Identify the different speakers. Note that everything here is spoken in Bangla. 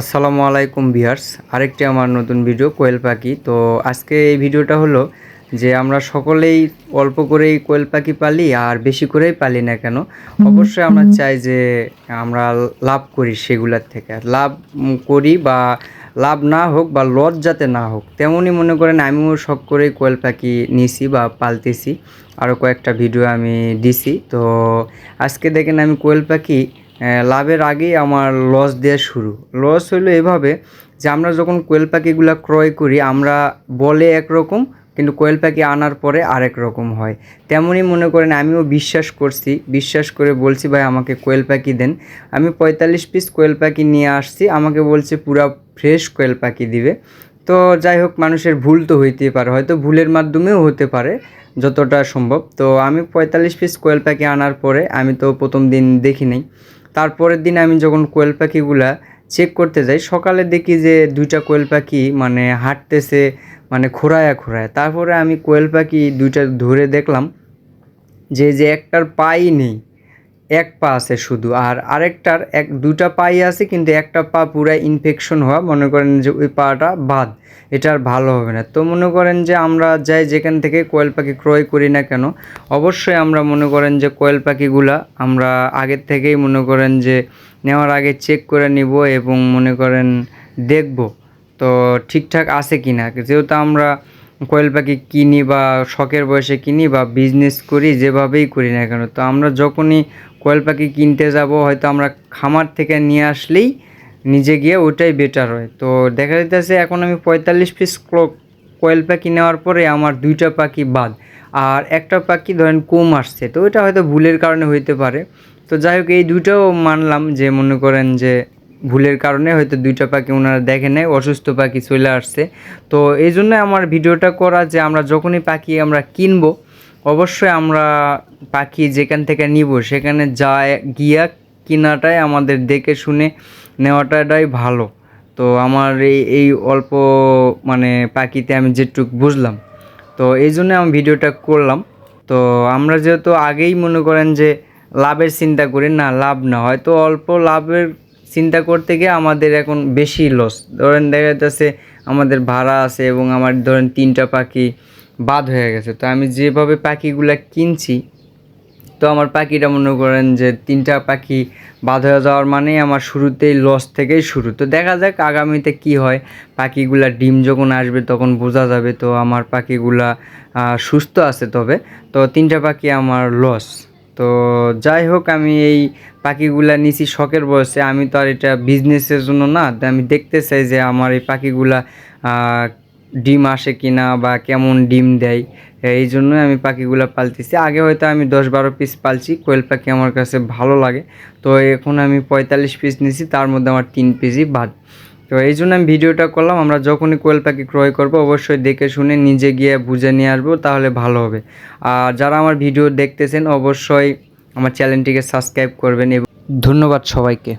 Speaker 1: আসসালামু আলাইকুম বিয়ার্স আরেকটি আমার নতুন ভিডিও কোয়েল পাখি। তো আজকে এই ভিডিওটা হলো যে আমরা সকলেই অল্প করেই কোয়েল পাখি পালি আর বেশি করেই পালি না কেন? অবশ্যই আমরা চাই যে আমরা লাভ করি সেগুলোর থেকে। লাভ করি বা লাভ না হোক বা লস যাতে না হোক তেমনই মনে করেন আমিও শখ করেই কোয়েল পাখি নিছি বা পালতেছি। আরও কয়েকটা ভিডিও আমি দিছি। তো আজকে দেখেন আমি কোয়েল পাখি লাভের আগেই আমার লস দেওয়া শুরু। লস হলো এভাবে যে আমরা যখন কোয়েল পাখিগুলো ক্রয় করি, আমরা বলে একরকম, কিন্তু কোয়েল পাখি আনার পরে আরেক রকম হয়। তেমনই মনে করেন, আমিও বিশ্বাস করছি, বিশ্বাস করে বলছি, ভাই, আমাকে কোয়েল পাখি দেন। আমি পঁয়তাল্লিশ পিস কোয়েল পাখি নিয়ে আসছি, আমাকে বলছে, পুরা ফ্রেশ কোয়েল পাখি দিবে। তো যাই হোক, মানুষের ভুল তো হইতেই পারে, হয়তো ভুলের মাধ্যমেও হতে পারে, যতটা সম্ভব। তো আমি পঁয়তাল্লিশ পিস কোয়েল পাখি আনার পরে, আমি তো প্রথম দিন দেখি নাই। তারপরের দিন আমি যখন কোয়েল পাখিগুলা চেক করতে যাই, সকালে দেখি যে দুইটা কোয়েল পাখি মানে হাঁটতেছে মানে খোঁড়ায়া খোঁড়ায়। তারপরে আমি কোয়েল পাখি দুইটা ধরে দেখলাম যে যে একটার পাই নেই। এক পা আছে শুধু, আর আরেকটার এক, দুটা পাই আছে, কিন্তু একটা পা পুরা ইনফেকশন হওয়া, মনে করেন যে ওই পাটা বাদ এটা আর ভালো হবে না। তো মনে করেন যে আমরা যাই যেখান থেকে কোয়েল পাখি ক্রয় করি না কেন, অবশ্যই আমরা মনে করেন যে কোয়েল পাখিগুলা আমরা আগের থেকেই মনে করেন যে নেওয়ার আগে চেক করে নিব এবং মনে করেন দেখব, তো ঠিকঠাক আছে কি না যেহেতু আমরা কোয়েল পাখি কিনি বা শখের বয়সে কিনি বা বিজনেস করি, যেভাবেই করি না কেন, তো আমরা যখনই কোয়েল পাখি কিনতে যাব, হয়তো আমরা খামার থেকে নিয়ে আসলেই নিজে গিয়ে ওটাই বেটার হয়। তো দেখা যাইতেছে এখন আমি পঁয়তাল্লিশ পিস কোয়েল পাখি নেওয়ার পরে আমার দুইটা পাখি বাদ। আর একটা পাখি ধরেন কম আসছে, তো ওইটা হয়তো ভুলের কারণে হইতে পারে। তো যাই হোক, এই দুইটাও মানলাম যে মনে করেন যে ভুলের কারণে হয়তো দুইটা পাখি ওনারা দেখে নেয়, অসুস্থ পাখি চলে আসছে। তো এই জন্য আমার ভিডিওটা করা যে আমরা যখনই পাখি আমরা কিনবো অবশ্যই আমরা পাখি যেখান থেকে নিব, সেখানে যায়, গিয়া কেনাটাই আমাদের দেখে শুনে নেওয়াটাই ভালো। তো আমার এই এই অল্প মানে পাখিতে আমি যেটুক বুঝলাম। তো এই জন্য আমি ভিডিওটা করলাম। তো আমরা যেহেতু আগেই মনে করেন যে লাভের চিন্তা করি, না লাভ না, হয়তো অল্প লাভের চিন্তা করতে গিয়ে আমাদের এখন বেশি লস ধরেন দেখা যাচ্ছে আমাদের ভাড়া আছে এবং আমার ধরেন তিনটা পাখি বাদ হয়ে গেছে। তো আমি যেভাবে পাখিগুলা কিনছি, তো আমার পাখিটা মনে করেন যে তিনটা পাখি বাদ হয়ে যাওয়ার মানেই আমার শুরুতেই লস থেকেই শুরু। তো দেখা যাক আগামীতে কি হয়। পাখিগুলা ডিম যখন আসবে তখন বোঝা যাবে তো আমার পাখিগুলা সুস্থ আছে তবে। তো তিনটা পাখি আমার লস তো যাই হোক, আমি এই পাখিগুলা নিছি শখের বয়সে। আমি তো আর এটা বিজনেসের জন্য না আমি দেখতে চাই যে আমার এই পাখিগুলা ডিম আসে কিনা বা কেমন ডিম দেয়, এই জন্যই আমি পাখিগুলো পালতেছি। আগে হয়তো আমি দশ বারো পিস পালছি, কোয়েল পাখি আমার কাছে ভালো লাগে। তো এখন আমি পঁয়তাল্লিশ পিস নিছি, তার মধ্যে আমার তিন পিসই বাদ। তো এই জন্য আমি ভিডিওটা করলাম, আমরা যখনই কোয়েল পাখি ক্রয় করব, অবশ্যই দেখে শুনে নিজে গিয়ে বুঝে নিয়ে আসব, তাহলে ভালো হবে। আর যারা আমার ভিডিও দেখতেছেন, অবশ্যই আমার চ্যানেলটিকে সাবস্ক্রাইব করবেন এবং ধন্যবাদ সবাইকে।